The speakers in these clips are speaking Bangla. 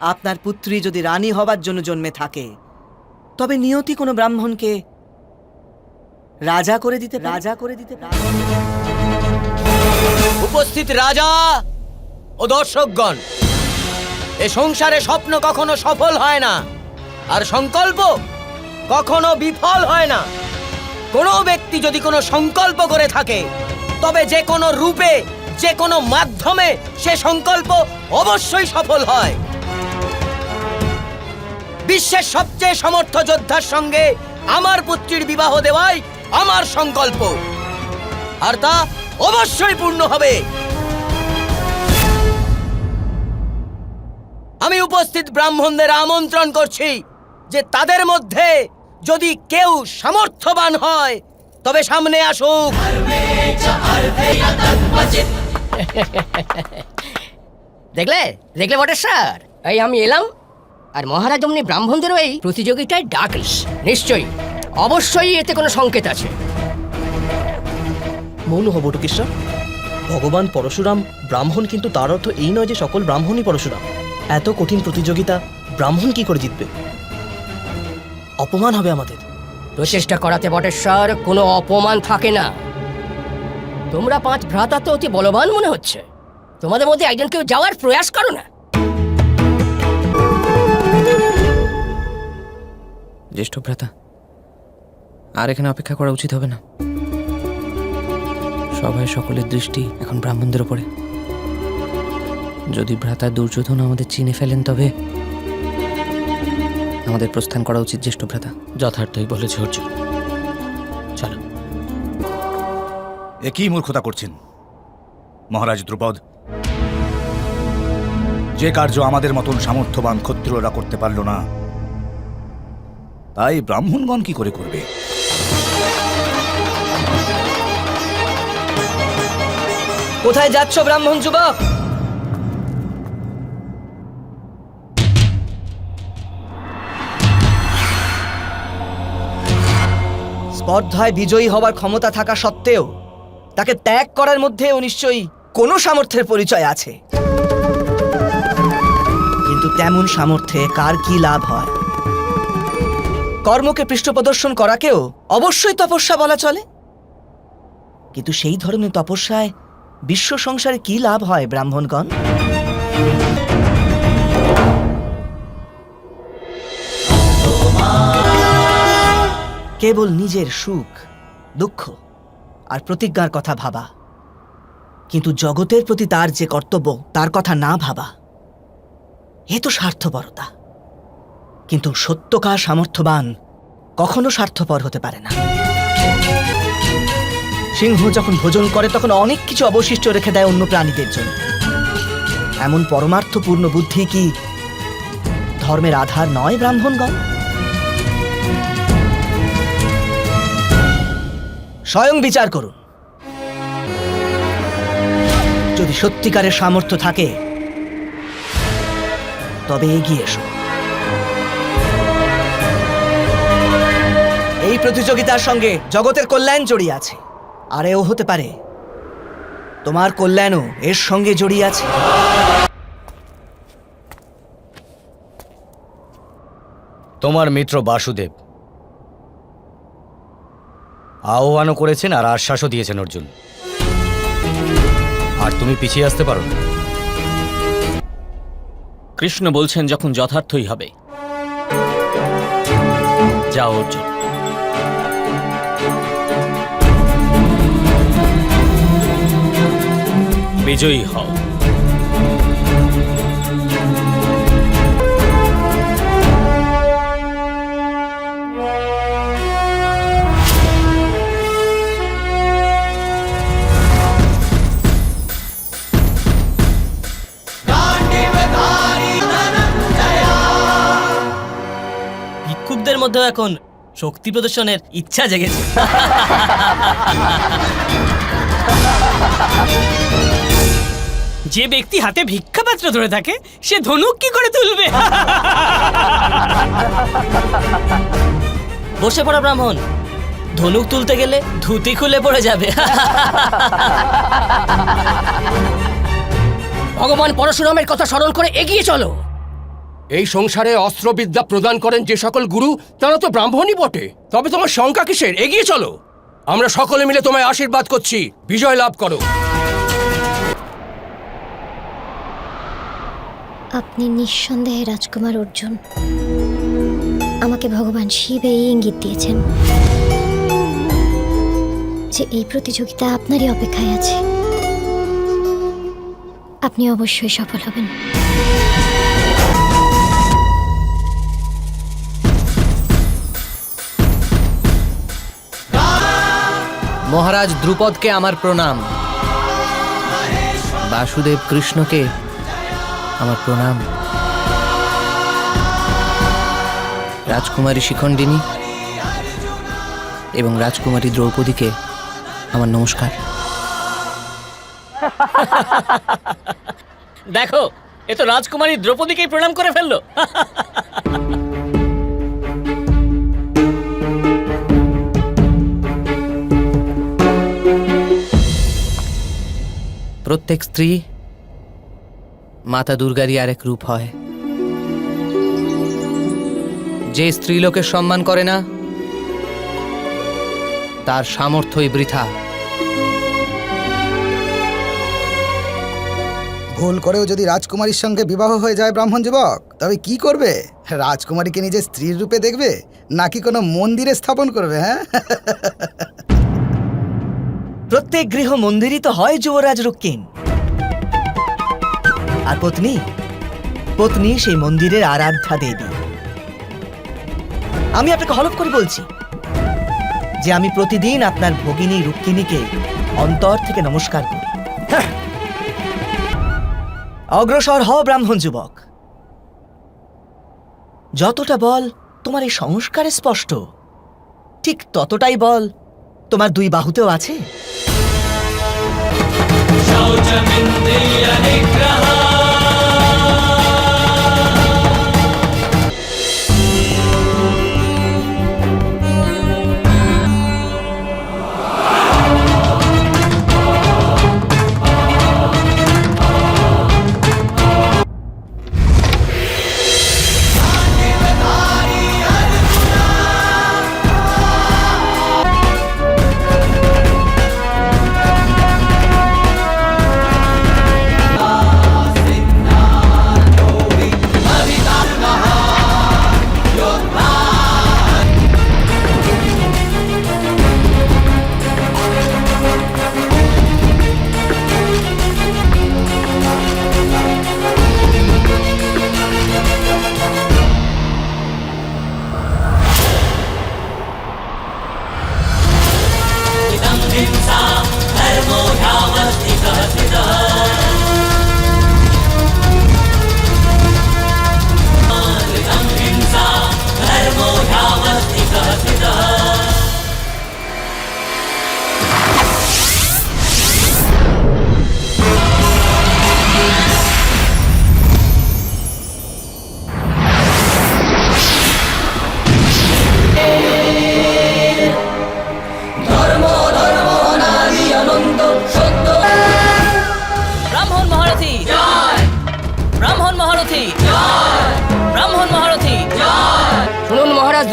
আপনার পুত্রী যদি রানী হবার জন্য জন্মে থাকে তবে নিয়তি কোনো ব্রাহ্মণকে রাজা করে দিতে রাজা করে দিতে উপস্থিত রাজা ও দর্শকগণ এ সংসারে স্বপ্ন কখনো সফল হয় না আর সংকল্প কখনো বিফল হয় না। কোনো ব্যক্তি যদি কোনো সংকল্প করে থাকে তবে যে কোনো রূপে যে কোনো মাধ্যমে সে সংকল্প অবশ্যই সফল হয়। বিশ্বের সবচেয়ে সমর্থ যোদ্ধার সঙ্গে আমার পুত্রীর বিবাহ দেওয়াই আমার সংকল্প। আর তা অবশ্যই পূর্ণ হবে। আমি উপস্থিত ব্রাহ্মণদের আমন্ত্রণ করছি যে তাদের মধ্যে যদি কেউ সামর্থ্যবান হয়, তবে সামনে আসুক। দেখলে? দেখলে বটেশ্বর? এই আমি এলাম। আর মহারাজ অমনি ব্রাহ্মণদেরও এই প্রতিযোগিতায় ডাকলিস নিশ্চয়ই। অবশ্যই এতে কোনো সংকেত আছে। মৌন হব বটুকেশ্বর ভগবান পরশুরাম ব্রাহ্মণ কিন্তু তার অর্থ এই নয় যে সকল ব্রাহ্মণই পরশুরাম। এত কঠিন প্রতিযোগিতা ব্রাহ্মণ কি করে জিতবে? অপমান হবে আমাদের। প্রচেষ্টা করাতে বটেশ্বর কোনো অপমান থাকে না। তোমরা পাঁচ ভ্রাতা তো অতি বলবান মনে হচ্ছে। তোমাদের মধ্যে একজন কেউ যাওয়ার প্রয়াস করো না। জ্যেষ্ঠ ভ্রাতা। আর এখানে অপেক্ষা করা উচিত হবে না। সবাই সকলের দৃষ্টি এখন ব্রাহ্মণদের ওপরে যদি ভ্রাতা দুর্যোধন আমাদের চিনে ফেলেন তবে আমাদের প্রস্থান করা উচিত জ্যেষ্ঠ ভ্রাতা। যথার্থই বলেছে অর্জুন। চলো। এ কি মূর্খতা করছেন? মহারাজ দ্রুপদ। যে কার্য আমাদের মতন সামর্থ্যবান ক্ষত্রিয়রা করতে পারল না তাই ব্রাহ্মণগণ কি করে করবে? কোথায় যাচ্ছ ব্রাহ্মণ যুবক? স্পর্ধায় বিজয়ী হবার ক্ষমতা থাকা সত্ত্বেও তাকে ত্যাগ করার মধ্যেও নিশ্চয়ই কোনো সামর্থ্যের পরিচয় আছে। কিন্তু তেমন সামর্থ্যে কার কি লাভ হয়? কর্মকে পৃষ্ঠপ্রদর্শন করাকেও অবশ্যই তপস্যা বলা চলে। কিন্তু সেই ধরনের তপস্যায় বিশ্ব সংসারে কি লাভ হয়, ব্রাহ্মণগণ? কেবল নিজের সুখ, দুঃখ আর প্রতিজ্ঞার কথা ভাবা। কিন্তু জগতের প্রতি তার যে কর্তব্য, তার কথা না ভাবা, এ তো স্বার্থপরতা। কিন্তু সত্যকার সামর্থ্যবান কখনো স্বার্থপর হতে পারে না। সিংহ যখন ভোজন করে, তখন অনেক কিছু অবশিষ্ট রেখে দেয় অন্য প্রাণীদের জন্য। এমন পরমার্থপূর্ণ বুদ্ধি কি ধর্মের আধার নয়, ব্রাহ্মণগণ? স্বয়ং বিচার করুন। যদি সত্যিকারের সামর্থ্য থাকে, তবে এগিয়ে এসো। প্রতিযোগিতার সঙ্গে জগতের কল্যাণ জড়িয়ে আছে। আর এও হতে পারে। তোমার কল্যাণও এর সঙ্গে জড়িয়ে আছে। তোমার মিত্র বাসুদেব। আহ্বানও করেছেন আর আশ্বাসও দিয়েছেন অর্জুন। আর তুমি পিছিয়ে আসতে পারো না। কৃষ্ণ বলছেন যখন যথার্থই হবে। যাও অর্জুন। বিজয়ী হও। ভিক্ষুকদের মধ্যেও এখন শক্তি প্রদর্শনের ইচ্ছা জেগেছে। যে ব্যক্তি হাতে ভিক্ষাপাত্র ধরে থাকে সে ধনুক কি করে তুলবে? বসে পড়া ব্রাহ্মণ। ধনুক তুলতে গেলে ধুতি খুলে পড়ে যাবে। ভগবান পরশুরামের কথা স্মরণ করে এগিয়ে চলো। এই সংসারে অস্ত্রবিদ্যা প্রদান করেন যে সকল গুরু তারা তো ব্রাহ্মণই বটে। তবে তোমার শঙ্কা কিসের? এগিয়ে চলো। আমরা সকলে মিলে তোমায় আশীর্বাদ করছি। বিজয় লাভ করো। আপনি নিঃসন্দেহে রাজকুমার অর্জুন। আমাকে ভগবান শিব এই ইঙ্গিত দিয়েছেন যে এই প্রতিযোগিতা আপনারই অপেক্ষায় আছে। আপনি অবশ্যই সফল হবেন। মহারাজ দ্রুপদকে আমার প্রণাম। বাসুদেব কৃষ্ণকে আমার প্রণাম। রাজকুমারী শিখণ্ডিনী এবং রাজকুমারী দ্রৌপদীকে আমার নমস্কার। দেখো এ তো রাজকুমারী দ্রৌপদীকেই প্রণাম করে ফেলল। প্রত্যেক স্ত্রী মাতা দুর্গারই আরেক রূপ হয়। যে স্ত্রীলোকের সম্মান করে না তার সামর্থ্যই বৃথা। ভুল করেও যদি রাজকুমারীর সঙ্গে বিবাহ হয়ে যায় ব্রাহ্মণ যুবক তবে কি করবে? রাজকুমারীকে নিজের স্ত্রীর রূপে দেখবে? নাকি কোনো মন্দিরে স্থাপন করবে হ্যাঁ? প্রত্যেক গৃহ মন্দিরই তো হয় যুবরাজ রুক্কিন আর পত্নী? পত্নী সেই মন্দিরের আরাধ্যা দেবী। আমি আপনাকে হলফ করে বলছি যে আমি প্রতিদিন আপনার ভগিনী রুক্মিণীকে অন্তর থেকে নমস্কার করি। হ্যাঁ। অগ্রসর হও ব্রাহ্মণ যুবক। যতটা বল তোমার এই সংস্কারে স্পষ্ট। ঠিক ততটাই বল তোমার দুই বাহুতেও আছে।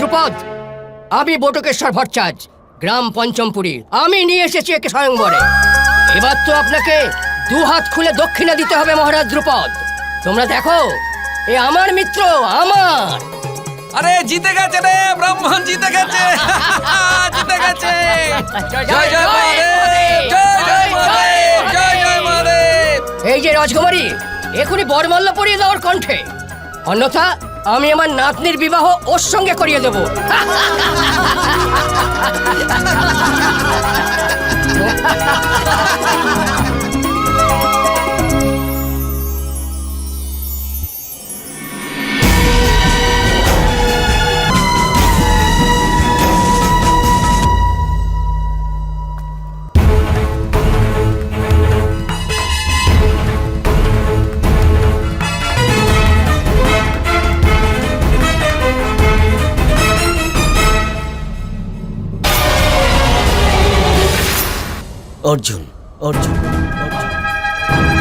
দ্রুপদ আমি বটকেশ্বর ভট্টাচার্য গ্রাম পঞ্চমপুরী। আমি নিয়ে এসেছি একে স্বয়ংবরে। এবার তো আপনাকে দু হাত খুলে দক্ষিণা দিতে হবে মহারাজ দ্রুপদ। তোমরা দেখো এ আমার মিত্র আমার। আরে জিতে গেছে রে ব্রাহ্মণ জিতে গেছে। জিতে গেছে। জয় জয় মহাদেব। জয় জয় মহাদেব। জয় জয় মহাদেব। এই যে রাজকুমারী এখনই বরমাল্য পরিয়ে দেওয়ার কণ্ঠে। অন্যথা আমি আমার নাতনির বিবাহ ওর সঙ্গে করিয়ে দেব। অর্জুন অর্জুন অর্জুন।